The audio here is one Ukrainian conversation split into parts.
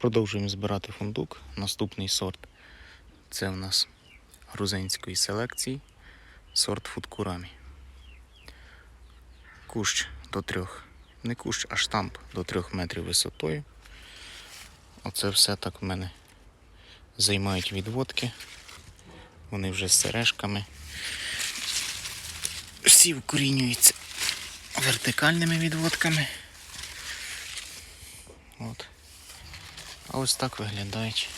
Продовжуємо збирати фундук. Наступний сорт це у нас грузинської селекції сорт фудкурамі. Кущ до трьох, не кущ, а штамп до трьох метрів висотою. Оце все так в мене займають відводки. Вони вже з сережками. Всі вкорінюються вертикальними відводками. От. А ось так виглядають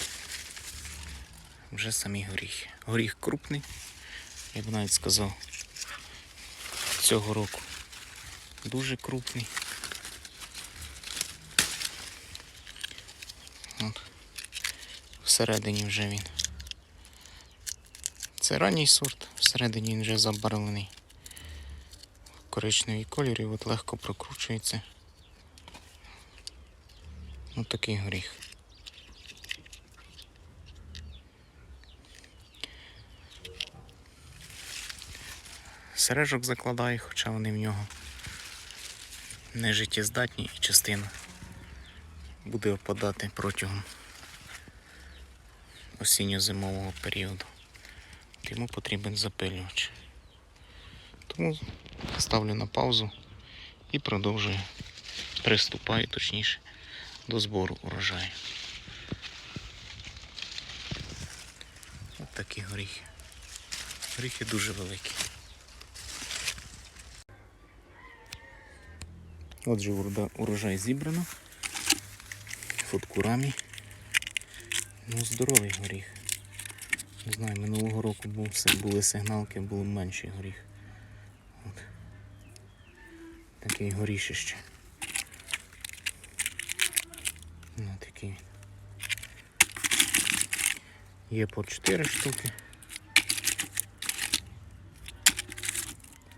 вже самі горіхи. Горіх крупний, я б навіть сказав, цього року дуже крупний. От. Всередині вже він. Це ранній сорт, всередині він вже забарвлений. Коричневий колір і от легко прокручується. Ось такий горіх. Сережок закладаю, хоча вони в нього не життєздатні і частина буде опадати протягом осінньо-зимового періоду. Йому потрібен запилювач. Тому ставлю на паузу і продовжую. Приступаю точніше до збору урожаю. Ось такі горіхи. Горіхи дуже великі. Отже, урожай зібрано. Футкурамі. Ну, здоровий горіх. Не знаю, минулого року був, були сигналки, був менший горіх. От. Такий горішище. Ну, такий. Є по 4 штуки.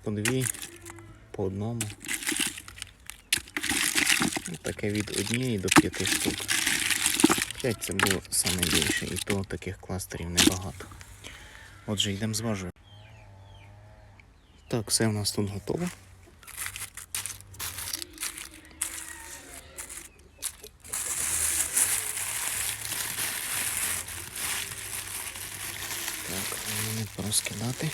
По дві, по одному. Таке від однієї до п'яти штук. П'ять це було саме більше, і то таких кластерів небагато. Отже, йдемо зважуємо. Так, все у нас тут готово. Так, не порозкидати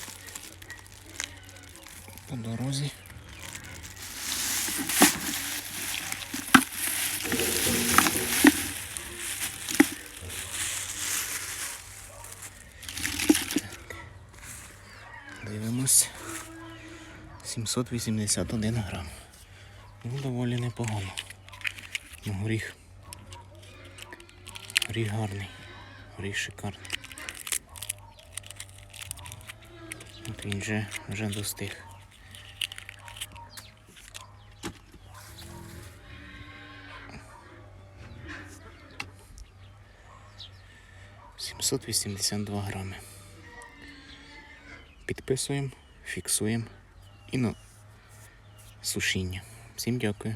по дорозі. Дивимось. 781 грам. Ну, доволі непогано. Ну, горіх. Горіх гарний. Горіх шикарний. От він вже, вже достиг. Сімсот вісімдесят два грами. Підписуємо, фіксуємо і на сушіння. Всім дякую.